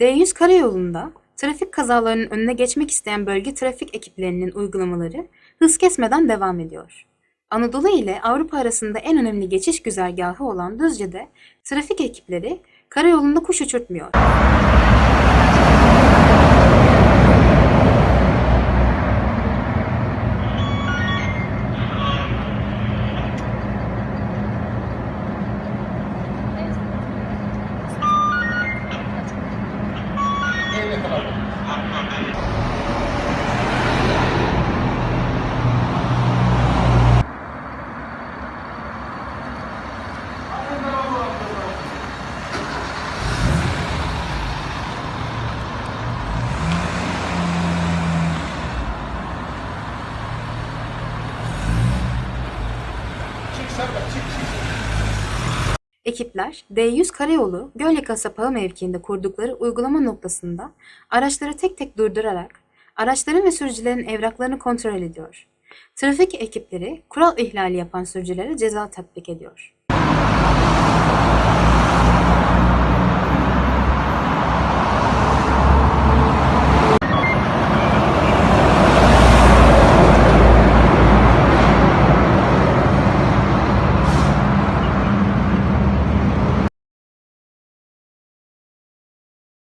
D100 karayolunda trafik kazalarının önüne geçmek isteyen bölge trafik ekiplerinin uygulamaları hız kesmeden devam ediyor. Anadolu ile Avrupa arasında en önemli geçiş güzergahı olan Düzce'de trafik ekipleri karayolunda kuş uçurtmuyor. Çık sen de çık. Ekipler D100 Karayolu Gölyaka Sapağı mevkiinde kurdukları uygulama noktasında araçları tek tek durdurarak araçların ve sürücülerin evraklarını kontrol ediyor. Trafik ekipleri kural ihlali yapan sürücülere ceza tatbik ediyor.